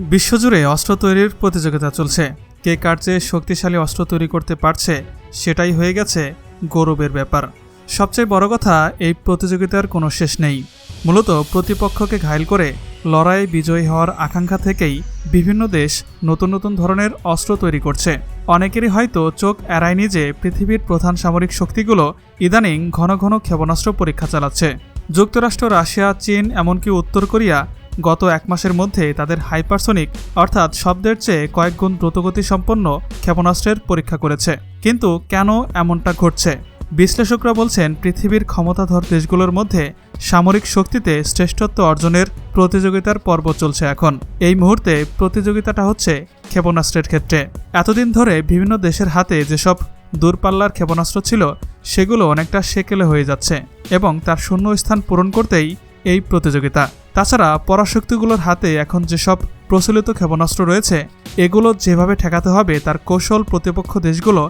বিশ্বজুড়ে অস্ত্র তৈরির প্রতিযোগিতা চলছে। কে কার চেয়ে শক্তিশালী অস্ত্র তৈরি করতে পারছে, সেটাই হয়ে গেছে গৌরবের ব্যাপার। সবচেয়ে বড় কথা, এই প্রতিযোগিতার কোনো শেষ নেই। মূলত প্রতিপক্ষকে ঘায়ল করে লড়াই বিজয়ী হওয়ার আকাঙ্ক্ষা থেকেই বিভিন্ন দেশ নতুন নতুন ধরনের অস্ত্র তৈরি করছে। অনেকেরই হয়তো চোখ এড়ায়নি যে পৃথিবীর প্রধান সামরিক শক্তিগুলো ইদানিং ঘন ঘন ক্ষেপণাস্ত্র পরীক্ষা চালাচ্ছে। যুক্তরাষ্ট্র, রাশিয়া, চীন, এমনকি উত্তর কোরিয়া গত এক মাসের মধ্যে তাদের হাইপারসোনিক, অর্থাৎ শব্দের চেয়ে কয়েক গুণ দ্রুতগতি সম্পন্ন ক্ষেপণাস্ত্রের পরীক্ষা করেছে। কিন্তু কেন এমনটা ঘটছে? বিশ্লেষকরা বলছেন, পৃথিবীর ক্ষমতাধর দেশগুলোর মধ্যে সামরিক শক্তিতে শ্রেষ্ঠত্ব অর্জনের প্রতিযোগিতার পর্ব চলছে এখন। এই মুহূর্তে প্রতিযোগিতাটা হচ্ছে ক্ষেপণাস্ত্রের ক্ষেত্রে। এতদিন ধরে বিভিন্ন দেশের হাতে যেসব দূরপাল্লার ক্ষেপণাস্ত্র ছিল, সেগুলো অনেকটা সেকেলে হয়ে যাচ্ছে এবং তার শূন্য স্থান পূরণ করতেই এই প্রতিযোগিতা। তাছাড়া পরাশক্তিগুলোর হাতে এখন যেসব প্রচলিত ক্ষেপণাস্ত্র রয়েছে, এগুলো যেভাবে ঠেকাতে হবে তার কৌশল প্রতিপক্ষ দেশগুলো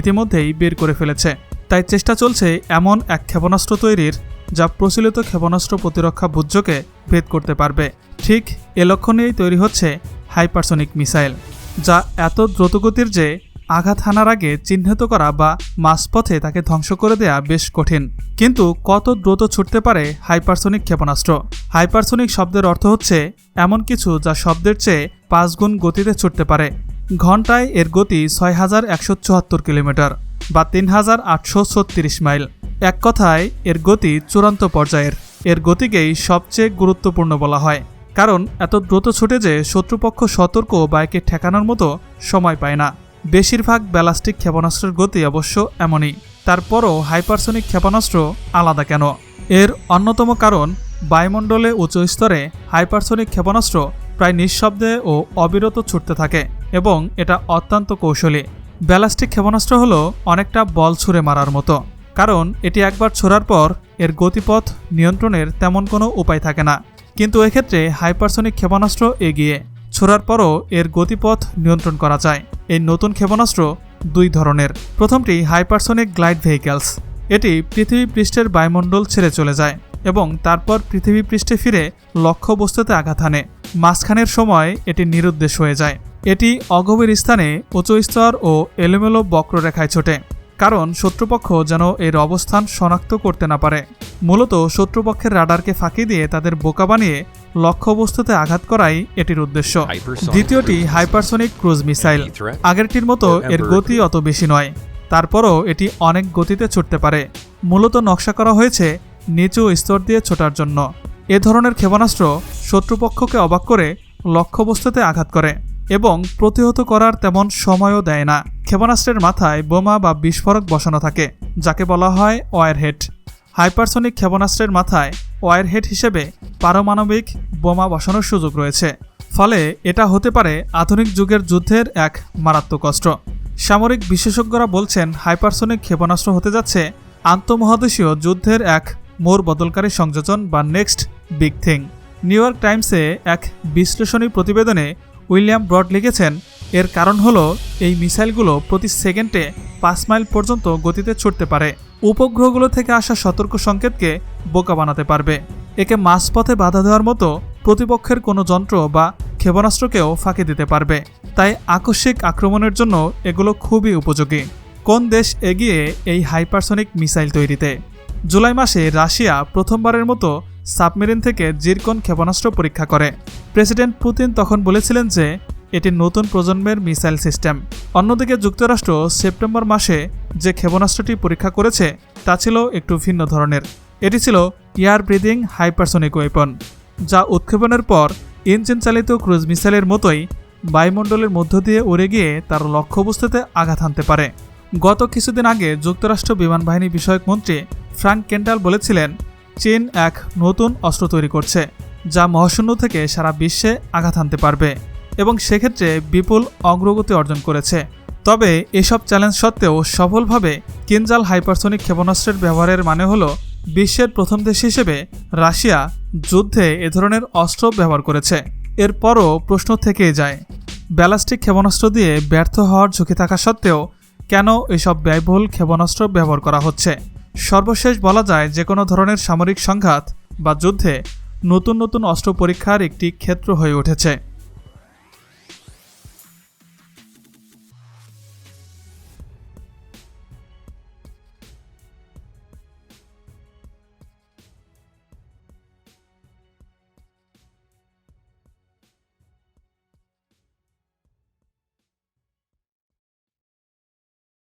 ইতিমধ্যেই বের করে ফেলেছে। তাই চেষ্টা চলছে এমন এক ক্ষেপণাস্ত্র তৈরির, যা প্রচলিত ক্ষেপণাস্ত্র প্রতিরক্ষা বুজ্জকে ভেদ করতে পারবে। ঠিক এ লক্ষ্য নিয়েই তৈরি হচ্ছে হাইপারসনিক মিসাইল, যা এত দ্রুতগতির যে আঘাত হানার আগে চিহ্নিত করা বা মাঝপথে তাকে ধ্বংস করে দেয়া বেশ কঠিন। কিন্তু কত দ্রুত ছুটতে পারে হাইপারসনিক ক্ষেপণাস্ত্র? হাইপারসনিক শব্দের অর্থ হচ্ছে এমন কিছু যা শব্দের চেয়ে পাঁচ গুণ গতিতে ছুটতে পারে। ঘন্টায় এর গতি ছয় হাজার একশো চুয়াত্তর কিলোমিটার বা তিন হাজার আটশো ছত্রিশ মাইল। এক কথায়, এর গতি চূড়ান্ত পর্যায়ের। এর গতিকেই সবচেয়ে গুরুত্বপূর্ণ বলা হয়। কারণ এত দ্রুত ছুটে যে শত্রুপক্ষ সতর্ক বাইকে ঠেকানোর মতো সময় পায় না। বেশিরভাগ ব্যালাস্টিক ক্ষেপণাস্ত্রের গতি অবশ্য এমনই। তারপরও হাইপারসনিক ক্ষেপণাস্ত্র আলাদা কেন? এর অন্যতম কারণ, বায়ুমণ্ডলে উচ্চ স্তরে হাইপারসনিক ক্ষেপণাস্ত্র প্রায় নিঃশব্দে ও অবিরত ছুটতে থাকে এবং এটা অত্যন্ত কৌশলী। ব্যালাস্টিক ক্ষেপণাস্ত্র হল অনেকটা বল ছুঁড়ে মারার মতো, কারণ এটি একবার ছোড়ার পর এর গতিপথ নিয়ন্ত্রণের তেমন কোনো উপায় থাকে না। কিন্তু এক্ষেত্রে হাইপারসনিক ক্ষেপণাস্ত্র এগিয়ে, ছোড়ার পরও এর গতিপথ নিয়ন্ত্রণ করা যায়। এই নতুন ক্ষেপণাস্ত্র দুই ধরনের। প্রথমটি হাইপারসনিক গ্লাইড ভেহিক্যালস এটি পৃথিবী পৃষ্ঠের বায়ুমণ্ডল ছেড়ে চলে যায় এবং তারপর পৃথিবী পৃষ্ঠে ফিরে লক্ষ্যবস্তুতে আঘাত হানে। মাঝখানের সময় এটি নিরুদ্দেশ হয়ে যায়। এটি অগভীর স্থানে উঁচু স্তর ও এলোমেলো বক্ররেখায় ছোটে, কারণ শত্রুপক্ষ যেন এর অবস্থান শনাক্ত করতে না পারে। মূলত শত্রুপক্ষের রাডারকে ফাঁকি দিয়ে তাদের বোকা বানিয়ে লক্ষ্যবস্তুতে আঘাত করাই এটির উদ্দেশ্য। দ্বিতীয়টি হাইপারসনিক ক্রুজ মিসাইল আগেরটির মতো এর গতি অত বেশি নয়। তারপরও এটি অনেক গতিতে ছুটতে পারে। মূলত নকশা করা হয়েছে নিচু স্তর দিয়ে ছোটার জন্য। এ ধরনের ক্ষেপণাস্ত্র শত্রুপক্ষকে অবাক করে লক্ষ্যবস্তুতে আঘাত করে এবং প্রতিহত করার তেমন সময়ও দেয় না। ক্ষেপণাস্ত্রের মাথায় বোমা বা বিস্ফোরক বসানো থাকে যাকে বলা হয় ওয়ারহেড। হাইপারসনিক ক্ষেপণাস্ত্রের মাথায় ওয়ারহেড হিসেবে পারমাণবিক বোমা বসানোর সুযোগ রয়েছে। ফলে এটা হতে পারে আধুনিক যুগের যুদ্ধের এক মারাত্মক অস্ত্র। সামরিক বিশেষজ্ঞরা বলছেন, হাইপারসনিক ক্ষেপণাস্ত্র হতে যাচ্ছে আন্তঃমহাদেশীয় যুদ্ধের এক মোর বদলকারী সংযোজন বা next big thing. New York টাইমসে এক বিশ্লেষণী প্রতিবেদনে উইলিয়াম ব্রড লিখেছেন, এর কারণ হলো এই মিসাইলগুলো প্রতি সেকেন্ডে পাঁচ মাইল পর্যন্ত গতিতে ছুটতে পারে। উপগ্রহগুলো থেকে আসা সতর্ক সংকেতকে বোকা বানাতে পারবে। একে মাঝপথে বাধা দেওয়ার মতো প্রতিপক্ষের কোনো যন্ত্র বা ক্ষেপণাস্ত্রকেও ফাঁকি দিতে পারবে। তাই আকস্মিক আক্রমণের জন্য এগুলো খুবই উপযোগী। কোন দেশ এগিয়ে এই হাইপারসনিক মিসাইল তৈরিতে? জুলাই মাসে রাশিয়া প্রথমবারের মতো সাবমেরিন থেকে জিরকন ক্ষেপণাস্ত্র পরীক্ষা করে। প্রেসিডেন্ট পুতিন তখন বলেছিলেন যে, এটি নতুন প্রজন্মের মিসাইল সিস্টেম। অন্যদিকে যুক্তরাষ্ট্র সেপ্টেম্বর মাসে যে ক্ষেপণাস্ত্রটি পরীক্ষা করেছে, তা ছিল একটু ভিন্ন ধরনের। এটি ছিল এয়ার ব্রিদিং হাইপারসনিক ওয়েপন যা উৎক্ষেপণের পর ইঞ্জিন চালিত ক্রুজ মিসাইলের মতোই বায়ুমণ্ডলের মধ্য দিয়ে উড়ে গিয়ে তার লক্ষ্যবস্তুতে আঘাত হানতে পারে। গত কিছুদিন আগে যুক্তরাষ্ট্র বিমান বাহিনী বিষয়ক মন্ত্রী ফ্রাঙ্ক কেন্টাল বলেছিলেন, চীন এক নতুন অস্ত্র তৈরি করছে, যা মহাশূন্য থেকে সারা বিশ্বে আঘাত হানতে পারবে এবং সেক্ষেত্রে বিপুল অগ্রগতি অর্জন করেছে। তবে এসব চ্যালেঞ্জ সত্ত্বেও সফলভাবে কিনজাল হাইপারসনিক ক্ষেপণাস্ত্রের ব্যবহারের মানে হল বিশ্বের প্রথম দেশ হিসেবে রাশিয়া যুদ্ধে এ ধরনের অস্ত্র ব্যবহার করেছে। এরপরও প্রশ্ন থেকেই যায়, ব্যালাস্টিক ক্ষেপণাস্ত্র দিয়ে ব্যর্থ হওয়ার ঝুঁকি থাকা সত্ত্বেও কেন এসব ব্যয়বহুল ক্ষেপণাস্ত্র ব্যবহার করা হচ্ছে? সর্বশেষ বলা যায় যে কোনো ধরনের সামরিক সংঘাত বা যুদ্ধে নতুন নতুন অস্ত্র পরীক্ষার একটি ক্ষেত্র হয়ে উঠেছে।